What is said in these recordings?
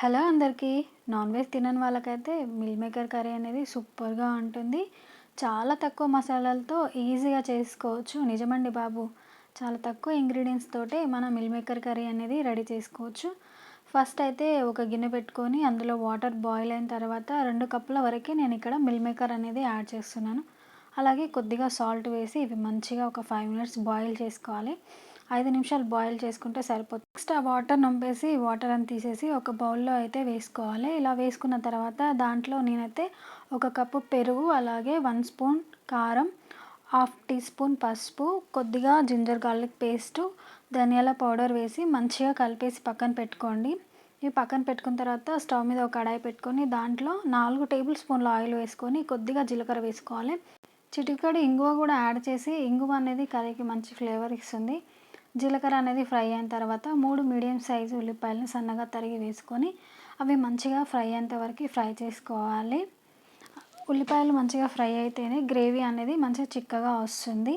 Hello అందరికీ. Non veg తినని వాళ్ళకైతే మిల్ మేకర్ కర్రీ అనేది సూపర్గా ఉంటుంది. చాలా తక్కువ మసాలాలతో ఈజీగా చేసుకోవచ్చు. నిజమండి బాబు. చాలా తక్కువ ఇంగ్రీడియంట్స్ తోటే మన మిల్ మేకర్ కర్రీ అనేది రెడీ చేసుకోవచ్చు. ఫస్ట్ అయితే ఒక గిన్నె పెట్టుకొని అందులో వాటర్ బాయిల్ అయిన తర్వాత రెండు కప్పుల వరకే నేను ఇక్కడ మిల్ మేకర్ అనేది యాడ్ చేస్తున్నాను. అలాగే కొద్దిగా సాల్ట్ వేసి ఇవి మంచిగా ఒక ఫైవ్ మినిట్స్ బాయిల్ చేసుకోవాలి. ఐదు నిమిషాలు బాయిల్ చేసుకుంటే సరిపోతుంది. నెక్స్ట్ ఆ వాటర్ నంపేసి వాటర్ అని తీసేసి ఒక బౌల్లో అయితే వేసుకోవాలి. ఇలా వేసుకున్న తర్వాత దాంట్లో నేనైతే ఒక కప్పు పెరుగు అలాగే వన్ స్పూన్ కారం హాఫ్ టీ స్పూన్ పసుపు కొద్దిగా జింజర్ గార్లిక్ పేస్టు ధనియాల పౌడర్ వేసి మంచిగా కలిపేసి పక్కన పెట్టుకోండి. ఇవి పక్కన పెట్టుకున్న తర్వాత స్టవ్ మీద ఒక కడాయి పెట్టుకొని దాంట్లో నాలుగు టేబుల్ స్పూన్ల ఆయిల్ వేసుకొని కొద్దిగా జీలకర్ర వేసుకోవాలి. చిటికడి ఇంగువ కూడా యాడ్ చేసి ఇంగువ అనేది కర్రీకి మంచి ఫ్లేవర్ ఇస్తుంది. జీలకర్ర అనేది ఫ్రై అయిన తర్వాత మూడు మీడియం సైజు ఉల్లిపాయలను సన్నగా తరిగి వేసుకొని అవి మంచిగా ఫ్రై అయ్యేంత వరకు ఫ్రై చేసుకోవాలి. ఉల్లిపాయలు మంచిగా ఫ్రై అయితేనే గ్రేవీ అనేది మంచిగా చిక్కగా వస్తుంది.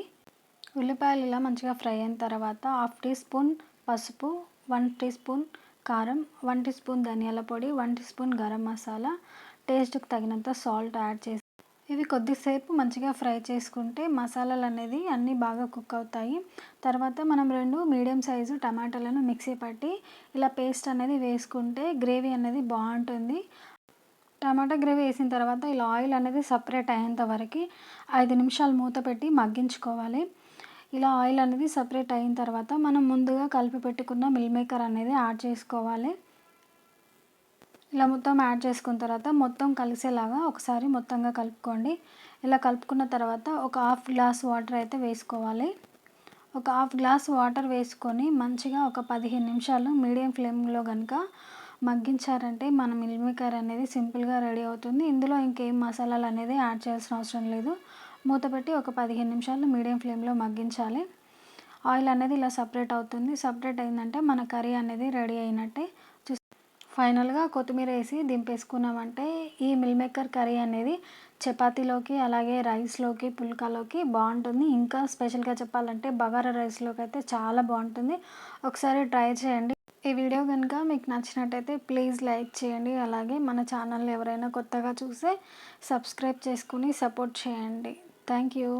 ఉల్లిపాయలు ఇలా మంచిగా ఫ్రై అయిన తర్వాత హాఫ్ టీ స్పూన్ పసుపు వన్ టీ స్పూన్ కారం వన్ టీ స్పూన్ ధనియాల పొడి one tea spoon garam masala టేస్ట్కి తగినంత సాల్ట్ యాడ్ చేసి ఇవి కొద్దిసేపు మంచిగా ఫ్రై చేసుకుంటే మసాలాలు అనేది అన్నీ బాగా కుక్ అవుతాయి. తర్వాత మనం రెండు మీడియం సైజు టమాటాలను మిక్సీ పట్టి ఇలా పేస్ట్ అనేది వేసుకుంటే గ్రేవీ అనేది బాగుంటుంది. టమాటా గ్రేవీ వేసిన తర్వాత ఇలా ఆయిల్ అనేది సపరేట్ అయ్యేంత వరకు ఐదు నిమిషాలు మూత పెట్టి మగ్గించుకోవాలి. ఇలా ఆయిల్ అనేది సపరేట్ అయిన తర్వాత మనం ముందుగా కలిపి పెట్టుకున్న మిల్ మేకర్ అనేది యాడ్ చేసుకోవాలి. ఇలా మొత్తం యాడ్ చేసుకున్న తర్వాత మొత్తం కలిసేలాగా ఒకసారి మొత్తంగా కలుపుకోండి. ఇలా కలుపుకున్న తర్వాత ఒక హాఫ్ గ్లాస్ వాటర్ అయితే వేసుకోవాలి. ఒక హాఫ్ గ్లాస్ వాటర్ వేసుకొని మంచిగా ఒక పదిహేను నిమిషాలు మీడియం ఫ్లేమ్లో కనుక మగ్గించారంటే మన మిల్మికర్ అనేది సింపుల్గా రెడీ అవుతుంది. ఇందులో ఇంకేం మసాలాలు అనేది యాడ్ చేయాల్సిన అవసరం లేదు. మూత పెట్టి ఒక పదిహేను నిమిషాలు మీడియం ఫ్లేమ్లో మగ్గించాలి. ఆయిల్ అనేది ఇలా సపరేట్ అవుతుంది. సపరేట్ అయిందంటే మన కర్రీ అనేది రెడీ అయినట్టే. ఫైనల్గా కొత్తిమీర వేసి దింపేసుకున్నామంటే ఈ మిల్ మేకర్ కర్రీ అనేది చపాతీలోకి అలాగే రైస్లోకి పుల్కాలోకి బాగుంటుంది. ఇంకా స్పెషల్గా చెప్పాలంటే బగారా రైస్లోకి అయితే చాలా బాగుంటుంది. ఒకసారి ట్రై చేయండి. ఈ వీడియో కనుక మీకు నచ్చినట్టయితే ప్లీజ్ లైక్ చేయండి. అలాగే మన ఛానల్ ఎవరైనా కొత్తగా చూస్తే సబ్స్క్రైబ్ చేసుకుని సపోర్ట్ చేయండి. Thank you.